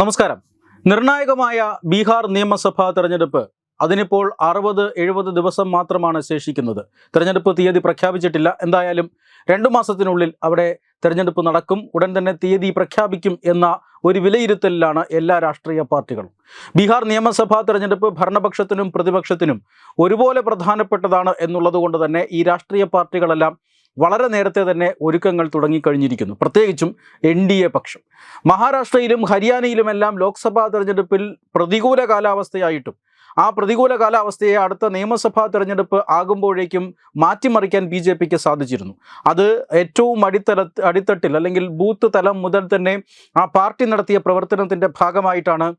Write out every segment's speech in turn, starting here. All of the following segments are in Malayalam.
നമസ്കാരം. നിർണായകമായ ബീഹാർ നിയമസഭാ തെരഞ്ഞെടുപ്പ് അതിനിപ്പോൾ അറുപത് എഴുപത് ദിവസം മാത്രമാണ് ശേഷിക്കുന്നത്. തെരഞ്ഞെടുപ്പ് തീയതി പ്രഖ്യാപിച്ചിട്ടില്ല. എന്തായാലും രണ്ടു മാസത്തിനുള്ളിൽ അവിടെ തെരഞ്ഞെടുപ്പ് നടക്കും. ഉടൻ തന്നെ തീയതി പ്രഖ്യാപിക്കും എന്ന ഒരു വിലയിരുത്തലിലാണ് എല്ലാ രാഷ്ട്രീയ പാർട്ടികളും. ബീഹാർ നിയമസഭാ തെരഞ്ഞെടുപ്പ് ഭരണപക്ഷത്തിനും പ്രതിപക്ഷത്തിനും ഒരുപോലെ പ്രധാനപ്പെട്ടതാണ് എന്നുള്ളതുകൊണ്ട് തന്നെ ഈ രാഷ്ട്രീയ പാർട്ടികളെല്ലാം വളരെ നേരത്തെ തന്നെ ഒരുക്കങ്ങൾ തുടങ്ങിക്കഴിഞ്ഞിരിക്കുന്നു. പ്രത്യേകിച്ചും എൻ ഡി എ പക്ഷം. മഹാരാഷ്ട്രയിലും ഹരിയാനയിലുമെല്ലാം ലോക്സഭാ തെരഞ്ഞെടുപ്പിൽ പ്രതികൂല കാലാവസ്ഥയായിട്ടും ആ പ്രതികൂല കാലാവസ്ഥയെ അടുത്ത നിയമസഭാ തെരഞ്ഞെടുപ്പ് ആകുമ്പോഴേക്കും മാറ്റിമറിക്കാൻ ബി ജെ പിക്ക് സാധിച്ചിരുന്നു. അത് ഏറ്റവും അടിത്തല അടിത്തട്ടിൽ അല്ലെങ്കിൽ ബൂത്ത് തലം മുതൽ തന്നെ ആ പാർട്ടി നടത്തിയ പ്രവർത്തനത്തിന്റെ ഭാഗമായിട്ടാണ്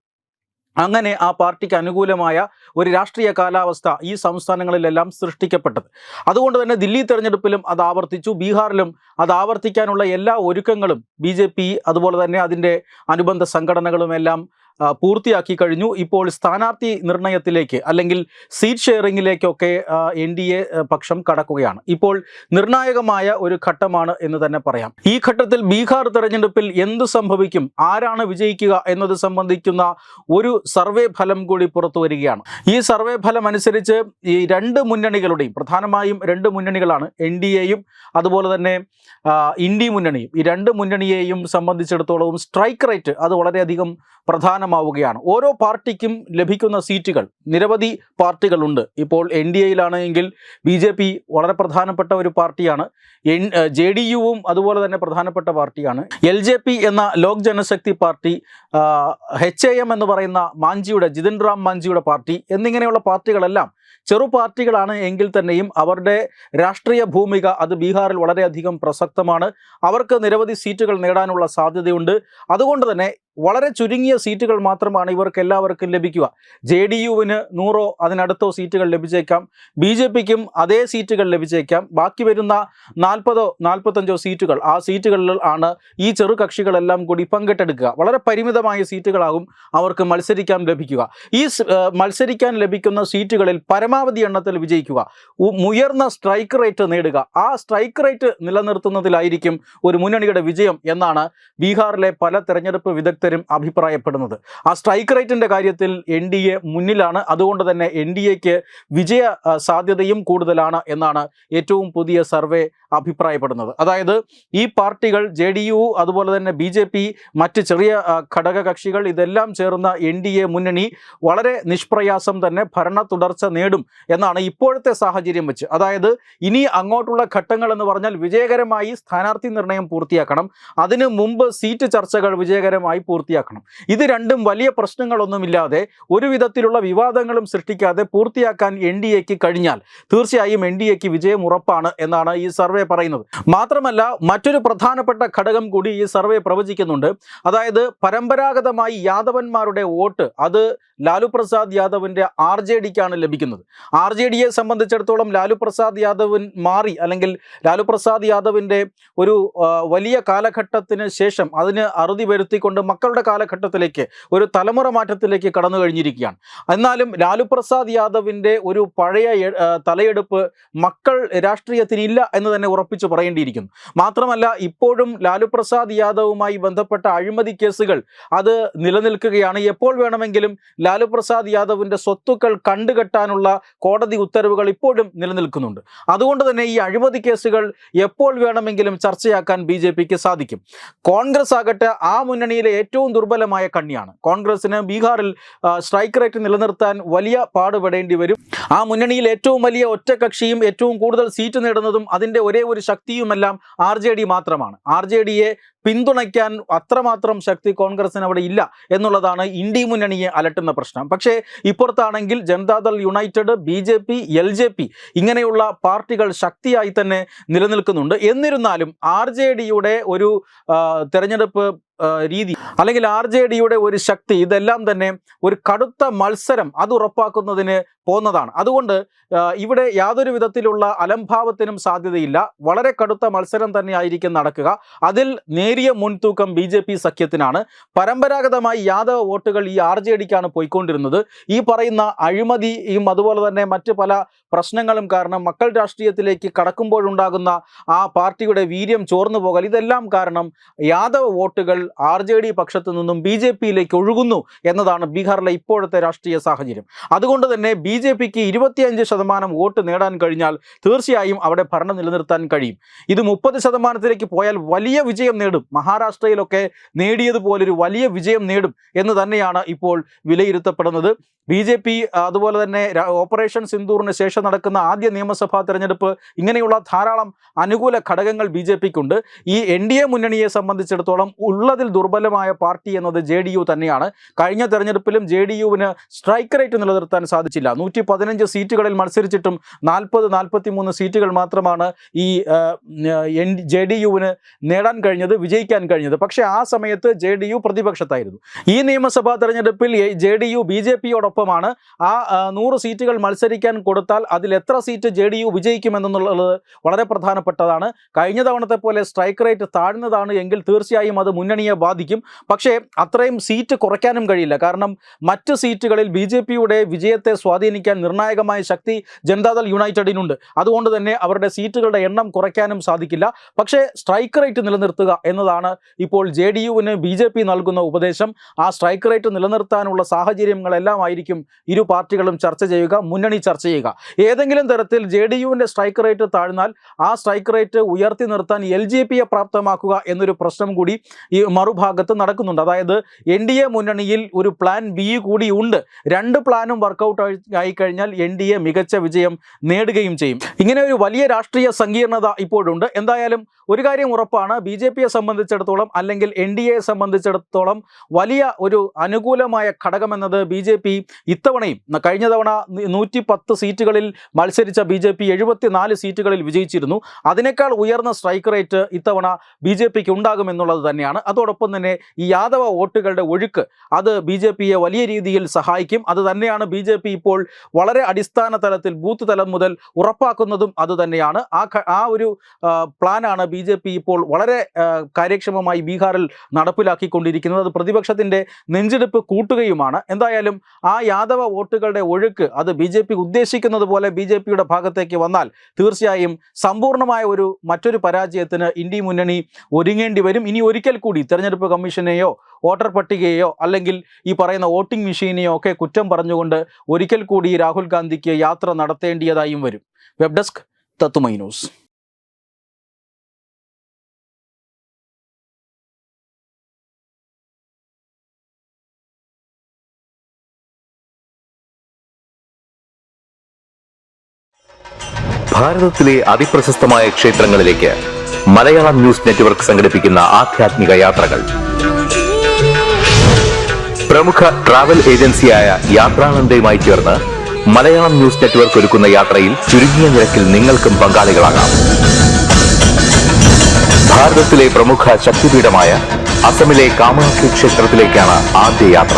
അങ്ങനെ ആ പാർട്ടിക്ക് അനുകൂലമായ ഒരു രാഷ്ട്രീയ കാലാവസ്ഥ ഈ സംസ്ഥാനങ്ങളിലെല്ലാം സൃഷ്ടിക്കപ്പെട്ടത്. അതുകൊണ്ട് തന്നെ ദില്ലി തെരഞ്ഞെടുപ്പിലും അത് ആവർത്തിച്ചു. ബീഹാറിലും അത് ആവർത്തിക്കാനുള്ള എല്ലാ ഒരുക്കങ്ങളും ബി അതുപോലെ തന്നെ അതിന്റെ അനുബന്ധ സംഘടനകളും എല്ലാം ആ, പൂർത്തിയാക്കി കഴിഞ്ഞു. ഇപ്പോൾ സ്ഥാനാർത്ഥി നിർണയത്തിലേക്ക് അല്ലെങ്കിൽ സീറ്റ് ഷെയറിങ്ങിലേക്കൊക്കെ എൻ ഡി എ പക്ഷം കടക്കുകയാണ്. ഇപ്പോൾ നിർണായകമായ ഒരു ഘട്ടമാണ് എന്ന് തന്നെ പറയാം. ഈ ഘട്ടത്തിൽ ബീഹാർ തെരഞ്ഞെടുപ്പിൽ എന്ത് സംഭവിക്കും? ആരാണ് വിജയിക്കുക എന്നത് സംബന്ധിക്കുന്ന ഒരു സർവേ ഫലം കൂടി പുറത്തു വരികയാണ്. ഈ സർവേ ഫലം അനുസരിച്ച് ഈ രണ്ട് മുന്നണികളുടെയും പ്രധാനമായും രണ്ട് മുന്നണികളാണ് എൻ ഡി എയും അതുപോലെ തന്നെ ഇന്ത്യ മുന്നണിയും. ഈ രണ്ട് മുന്നണിയെയും സംബന്ധിച്ചിടത്തോളവും സ്ട്രൈക്ക് റേറ്റ് അത് വളരെയധികം പ്രധാനമാവുകയാണ് ഓരോ പാർട്ടിക്കും ലഭിക്കുന്ന സീറ്റുകൾ നിരവധി പാർട്ടികളുണ്ട്. ഇപ്പോൾ എൻ ഡി എയിലാണെങ്കിൽ ബി ജെ പി വളരെ പ്രധാനപ്പെട്ട ഒരു പാർട്ടിയാണ്. എൻ ജെ ഡി യുവും അതുപോലെ തന്നെ പ്രധാനപ്പെട്ട പാർട്ടിയാണ്. എൽ ജെ പി എന്ന Lok Janshakti party H A M എന്ന് പറയുന്ന മാഞ്ചിയുടെ ജിതിൻ റാം മാഞ്ചിയുടെ പാർട്ടി എന്നിങ്ങനെയുള്ള പാർട്ടികളെല്ലാം ചെറു പാർട്ടികളാണ് എങ്കിൽ തന്നെയും അവരുടെ രാഷ്ട്രീയ ഭൂമിക അത് ബീഹാറിൽ വളരെയധികം പ്രസക്തമാണ്. അവർക്ക് നിരവധി സീറ്റുകൾ നേടാനുള്ള സാധ്യതയുണ്ട്. അതുകൊണ്ട് തന്നെ വളരെ ചുരുങ്ങിയ സീറ്റുകൾ മാത്രമാണ് ഇവർക്ക് എല്ലാവർക്കും ലഭിക്കുക. ജെ ഡി യുവിന് നൂറോ അതിനടുത്തോ സീറ്റുകൾ ലഭിച്ചേക്കാം. ബി ജെ പിക്കും അതേ സീറ്റുകൾ ലഭിച്ചേക്കാം. ബാക്കി വരുന്ന നാൽപ്പതോ നാൽപ്പത്തഞ്ചോ സീറ്റുകൾ ആ സീറ്റുകളിൽ ആണ് ഈ ചെറു കക്ഷികളെല്ലാം കൂടി പങ്കിട്ടെടുക്കുക. വളരെ പരിമിതമായ സീറ്റുകളാകും അവർക്ക് മത്സരിക്കാൻ ലഭിക്കുക. ഈ മത്സരിക്കാൻ ലഭിക്കുന്ന സീറ്റുകളിൽ പരമാവധി എണ്ണത്തിൽ വിജയിക്കുക. ഉയർന്ന സ്ട്രൈക്ക് റേറ്റ് നേടുക. ആ സ്ട്രൈക്ക് റേറ്റ് നിലനിർത്തുന്നതിലായിരിക്കും ഒരു മുന്നണിയുടെ വിജയം എന്നാണ് ബീഹാറിലെ പല തെരഞ്ഞെടുപ്പ് വിദഗ്ധരും അഭിപ്രായപ്പെടുന്നത്. ആ സ്ട്രൈക്ക് റേറ്റിന്റെ കാര്യത്തിൽ എൻ ഡി എ മുന്നിലാണ്. അതുകൊണ്ട് തന്നെ എൻ ഡി എക്ക് വിജയ സാധ്യതയും കൂടുതലാണ് എന്നാണ് ഏറ്റവും പുതിയ സർവേ അഭിപ്രായപ്പെടുന്നത്. അതായത് ഈ പാർട്ടികൾ ജെ ഡി യു അതുപോലെ തന്നെ ബി ജെ പി മറ്റ് ചെറിയ ഘടകകക്ഷികൾ ഘടക കക്ഷികൾ ഇതെല്ലാം ചേർന്ന എൻ ഡി എ മുന്നണി വളരെ നിഷ്പ്രയാസം തന്നെ ഭരണ തുടർച്ച നേടും എന്നാണ് ഇപ്പോഴത്തെ സാഹചര്യം വെച്ച്. അതായത് ഇനി അങ്ങോട്ടുള്ള ഘട്ടങ്ങൾ എന്ന് പറഞ്ഞാൽ വിജയകരമായി സ്ഥാനാർത്ഥി നിർണയം പൂർത്തിയാക്കണം. അതിനു മുമ്പ് സീറ്റ് ചർച്ചകൾ വിജയകരമായി പൂർത്തിയാക്കണം. ഇത് രണ്ടും വലിയ പ്രശ്നങ്ങളൊന്നുമില്ലാതെ ഒരു വിധത്തിലുള്ള വിവാദങ്ങളും സൃഷ്ടിക്കാതെ പൂർത്തിയാക്കാൻ എൻ ഡി എക്ക് കഴിഞ്ഞാൽ തീർച്ചയായും എൻ ഡി എക്ക് വിജയം ഉറപ്പാണ് എന്നാണ് ഈ സർവേ പറയുന്നത്. മാത്രമല്ല മറ്റൊരു പ്രധാനപ്പെട്ട ഘടകം കൂടി ഈ സർവേ പ്രവചിക്കുന്നുണ്ട്. അതായത് പരമ്പരാഗതമായി യാദവന്മാരുടെ വോട്ട് അത് ലാലു പ്രസാദ് യാദവിന്റെ ആർ ജെ ഡിക്കാണ് ലഭിക്കുന്നത്. ആർ ജെ ഡിയെ സംബന്ധിച്ചിടത്തോളം ലാലു പ്രസാദ് യാദവൻ മാറി അല്ലെങ്കിൽ ലാലു പ്രസാദ് യാദവിന്റെ ഒരു വലിയ കാലഘട്ടത്തിന് ശേഷം അതിന് അറുതി വരുത്തിക്കൊണ്ട് മക്കളുടെ കാലഘട്ടത്തിലേക്ക് ഒരു തലമുറ മാറ്റത്തിലേക്ക് കടന്നു കഴിഞ്ഞിരിക്കുകയാണ്. എന്നാലും ലാലു പ്രസാദ് യാദവിന്റെ ഒരു പഴയ തലയെടുപ്പ് മക്കൾ രാഷ്ട്രീയത്തിന് ഇല്ല എന്ന് തന്നെ ഉറപ്പിച്ചു പറയേണ്ടിയിരിക്കുന്നു. മാത്രമല്ല ഇപ്പോഴും ലാലു പ്രസാദ് യാദവുമായി ബന്ധപ്പെട്ട അഴിമതി കേസുകൾ അത് നിലനിൽക്കുകയാണ്. എപ്പോൾ വേണമെങ്കിലും ലാലു പ്രസാദ് യാദവിന്റെ സ്വത്തുക്കൾ കണ്ടുകെട്ടാനുള്ള കോടതി ഉത്തരവുകൾ ഇപ്പോഴും നിലനിൽക്കുന്നുണ്ട്. അതുകൊണ്ട് തന്നെ ഈ അഴിമതി കേസുകൾ എപ്പോൾ വേണമെങ്കിലും ചർച്ചയാക്കാൻ ബി ജെ പിക്ക് സാധിക്കും. കോൺഗ്രസ് ആകട്ടെ ആ മുന്നണിയിലെ ഏറ്റവും ദുർബലമായ കണ്ണിയാണ്. കോൺഗ്രസിന് ബീഹാറിൽ സ്ട്രൈക്ക് റേറ്റ് നിലനിർത്താൻ വലിയ പാടുപെടേണ്ടി വരും. ആ മുന്നണിയിൽ ഏറ്റവും വലിയ ഒറ്റകക്ഷിയും ഏറ്റവും കൂടുതൽ സീറ്റ് നേടുന്നതും അതിന്റെ ഒരേ ഒരു ശക്തിയുമെല്ലാം ആർ മാത്രമാണ്. ആർ പിന്തുണയ്ക്കാൻ അത്രമാത്രം ശക്തി കോൺഗ്രസിന് അവിടെ ഇല്ല എന്നുള്ളതാണ് ഇന്ത്യ മുന്നണിയെ അലട്ടുന്ന പ്രശ്നം. പക്ഷേ ഇപ്പുറത്താണെങ്കിൽ Janata Dal united B J P L J P ഇങ്ങനെയുള്ള പാർട്ടികൾ ശക്തിയായി തന്നെ നിലനിൽക്കുന്നുണ്ട്. എന്നിരുന്നാലും ആർ ജെ ഡിയുടെ ഒരു തെരഞ്ഞെടുപ്പ് രീതി. അല്ലെങ്കിൽ ആർ ജെ ഡിയുടെ ഒരു ശക്തി ഇതെല്ലാം തന്നെ ഒരു കടുത്ത മത്സരം അത് ഉറപ്പാക്കുന്നതിന് പോന്നതാണ്. അതുകൊണ്ട് ഇവിടെ യാതൊരു വിധത്തിലുള്ള അലംഭാവത്തിനും സാധ്യതയില്ല. വളരെ കടുത്ത മത്സരം തന്നെ ആയിരിക്കും നടക്കുക. അതിൽ നേരിയ മുൻതൂക്കം ബി ജെ പി സഖ്യത്തിനാണ്. പരമ്പരാഗതമായി യാദവ വോട്ടുകൾ ഈ ആർ ജെ ഡിക്കാണ് പോയിക്കൊണ്ടിരുന്നത്. ഈ പറയുന്ന അഴിമതിയും അതുപോലെ തന്നെ മറ്റ് പല പ്രശ്നങ്ങളും കാരണം മക്കൾ രാഷ്ട്രീയത്തിലേക്ക് കടക്കുമ്പോഴുണ്ടാകുന്ന ആ പാർട്ടിയുടെ വീര്യം ചോർന്നു പോകൽ ഇതെല്ലാം കാരണം യാദവ വോട്ടുകൾ ആർ ജെ ഡി പക്ഷത്തു നിന്നും ബി ജെ പിയിലേക്ക് ഒഴുകുന്നു എന്നതാണ് ബീഹാറിലെ ഇപ്പോഴത്തെ രാഷ്ട്രീയ സാഹചര്യം. അതുകൊണ്ട് തന്നെ ബി ജെ പിക്ക് ഇരുപത്തിയഞ്ച് ശതമാനം വോട്ട് നേടാൻ കഴിഞ്ഞാൽ തീർച്ചയായും അവിടെ ഭരണം നിലനിർത്താൻ കഴിയും. ഇത് മുപ്പത് ശതമാനത്തിലേക്ക് പോയാൽ വലിയ വിജയം നേടും. മഹാരാഷ്ട്രയിലൊക്കെ നേടിയതുപോലൊരു വലിയ വിജയം നേടും എന്ന് തന്നെയാണ് ഇപ്പോൾ വിലയിരുത്തപ്പെടുന്നത്. ബി ജെ പി അതുപോലെ തന്നെ ഓപ്പറേഷൻ സിന്ദൂറിന് ശേഷം നടക്കുന്ന ആദ്യ നിയമസഭാ തെരഞ്ഞെടുപ്പ് ഇങ്ങനെയുള്ള ധാരാളം അനുകൂല ഘടകങ്ങൾ ബി ജെ പിക്കുണ്ട്. ഈ എൻ ഡി എ മുന്നണിയെ സംബന്ധിച്ചിടത്തോളം ഉള്ളതിൽ ദുർബലമായ പാർട്ടി എന്നത് ജെ ഡി യു തന്നെയാണ്. കഴിഞ്ഞ തെരഞ്ഞെടുപ്പിലും ജെ ഡി യുവിന് സ്ട്രൈക്ക് റേറ്റ് നിലനിർത്താൻ സാധിച്ചില്ല. നൂറ്റി പതിനഞ്ച് സീറ്റുകളിൽ മത്സരിച്ചിട്ടും നാൽപ്പത് നാൽപ്പത്തി മൂന്ന് സീറ്റുകൾ മാത്രമാണ് ഈ എൻ ജെ ഡി യുവിന് നേടാൻ കഴിഞ്ഞത് വിജയിക്കാൻ കഴിഞ്ഞത്. പക്ഷേ ആ സമയത്ത് ജെ ഡി യു പ്രതിപക്ഷത്തായിരുന്നു. ഈ നിയമസഭാ തെരഞ്ഞെടുപ്പിൽ J D U B J പിയോടൊപ്പമാണ്. ആ നൂറ് സീറ്റുകൾ മത്സരിക്കാൻ കൊടുത്താൽ അതിൽ എത്ര സീറ്റ് ജെ ഡി യു വിജയിക്കുമെന്നുള്ളത് വളരെ പ്രധാനപ്പെട്ടതാണ്. കഴിഞ്ഞ തവണത്തെ പോലെ സ്ട്രൈക്ക് റേറ്റ് താഴ്ന്നതാണ് എങ്കിൽ തീർച്ചയായും അത് മുന്നണിയെ ബാധിക്കും. പക്ഷേ അത്രയും സീറ്റ് കുറയ്ക്കാനും കഴിയില്ല. കാരണം മറ്റ് സീറ്റുകളിൽ ബി ജെ പിയുടെ വിജയത്തെ സ്വാധീനിക്കാൻ നിർണായകമായ ശക്തി ജനതാദൾ യുണൈറ്റഡിനുണ്ട്. അതുകൊണ്ട് തന്നെ അവരുടെ സീറ്റുകളുടെ എണ്ണം കുറയ്ക്കാനും സാധിക്കില്ല. പക്ഷേ സ്ട്രൈക്ക് റേറ്റ് നിലനിർത്തുക എന്നതാണ് ഇപ്പോൾ ജെ ഡി യുവിന് ബി ജെ പി നൽകുന്ന ഉപദേശം. ആ സ്ട്രൈക്ക് റേറ്റ് നിലനിർത്താനുള്ള സാഹചര്യങ്ങളെല്ലാം ആയിരിക്കും ഇരു പാർട്ടികളും ചർച്ച ചെയ്യുക മുന്നണി ചർച്ച ചെയ്യുക. ഏതെങ്കിലും തരത്തിൽ ജെ ഡി യുവിന്റെ സ്ട്രൈക്ക് റേറ്റ് താഴ്ന്നാൽ ആ സ്ട്രൈക്ക് റേറ്റ് ഉയർത്തി നിർത്താൻ എൽ ജെ പിയെ പ്രാപ്തമാക്കുക എന്നൊരു പ്രശ്നം കൂടി ഈ മറുഭാഗത്ത് നടക്കുന്നുണ്ട്. അതായത് എൻ ഡി എ മുന്നണിയിൽ ഒരു പ്ലാൻ ബി കൂടി ഉണ്ട്. രണ്ട് പ്ലാനും വർക്കൗട്ട് ആയി കഴിഞ്ഞാൽ എൻ ഡി എ മികച്ച വിജയം നേടുകയും ചെയ്യും. ഇങ്ങനെ ഒരു വലിയ രാഷ്ട്രീയ സങ്കീർണത ഇപ്പോഴുണ്ട്. എന്തായാലും ഒരു കാര്യം ഉറപ്പാണ്. ബി ജെ പിയെ സംബന്ധിച്ചിടത്തോളം അല്ലെങ്കിൽ എൻ ഡി എയെ സംബന്ധിച്ചിടത്തോളം വലിയ ഒരു അനുകൂലമായ ഘടകമെന്നത് ബി ജെ പി ഇത്തവണയും. കഴിഞ്ഞ തവണ നൂറ്റി പത്ത് സീറ്റുകളിൽ മത്സരിച്ച ബി ജെ പി എഴുപത്തിനാല് സീറ്റുകളിൽ വിജയിച്ചിരുന്നു. അതിനേക്കാൾ ഉയർന്ന സ്ട്രൈക്ക് റേറ്റ് ഇത്തവണ ബി ജെ പിക്ക് ഉണ്ടാകുമെന്നുള്ളത് തന്നെയാണ്. അതോടൊപ്പം തന്നെ ഈ യാദവ വോട്ടുകളുടെ ഒഴുക്ക് അത് ബി ജെ പിയെ വലിയ രീതിയിൽ സഹായിക്കും. അത് തന്നെയാണ് ബി ജെ പി ഇപ്പോൾ വളരെ അടിസ്ഥാന തലത്തിൽ ബൂത്ത് തലം മുതൽ ഉറപ്പാക്കുന്നതും അത് തന്നെയാണ്. ആ ആ ഒരു പ്ലാനാണ് ബി ജെ പി ഇപ്പോൾ വളരെ കാര്യക്ഷമമായി ബീഹാറിൽ നടപ്പിലാക്കിക്കൊണ്ടിരിക്കുന്നത്. അത് പ്രതിപക്ഷത്തിന്റെ നെഞ്ചെടുപ്പ് കൂട്ടുകയുമാണ്. എന്തായാലും ആ യാദവ വോട്ടുകളുടെ ഒഴുക്ക് അത് ബി ജെ പി ഉദ്ദേശിക്കുന്നത് പോലെ ബി ജെ പിയുടെ ഭാഗത്തേക്ക് വന്നാൽ തീർച്ചയായും സമ്പൂർണമായ ഒരു മറ്റൊരു പരാജയത്തിന് ഇന്ത്യ മുന്നണി ഒരുങ്ങേണ്ടി വരും. ഇനി ഒരിക്കൽ കൂടി തെരഞ്ഞെടുപ്പ് കമ്മീഷനെയോ വോട്ടർ പട്ടികയെയോ അല്ലെങ്കിൽ ഈ പറയുന്ന വോട്ടിംഗ് മെഷീനെയോ ഒക്കെ കുറ്റം പറഞ്ഞുകൊണ്ട് ഒരിക്കൽ കൂടി രാഹുൽ ഗാന്ധിക്ക് യാത്ര നടത്തേണ്ടിയതായും വരും. വെബ് ഡെസ്ക് തത്തുമൈ ന്യൂസ്. മലയാളം ന്യൂസ് നെറ്റ്വർക്ക് സംഘടിപ്പിക്കുന്ന ആധ്യാത്മിക യാത്രകൾ. പ്രമുഖ ട്രാവൽ ഏജൻസിയായ യാത്രാനന്ദയുമായി ചേർന്ന് മലയാളം ന്യൂസ് നെറ്റ്വർക്ക് ഒരുക്കുന്ന യാത്രയിൽ ചുരുങ്ങിയ നിരക്കിൽ നിങ്ങൾക്കും പങ്കാളികളാകാം. ഭാരതത്തിലെ പ്രമുഖ ശക്തിപീഠമായ അസമിലെ കാമാക്ഷി ക്ഷേത്രത്തിലേക്കാണ് ആദ്യ യാത്ര.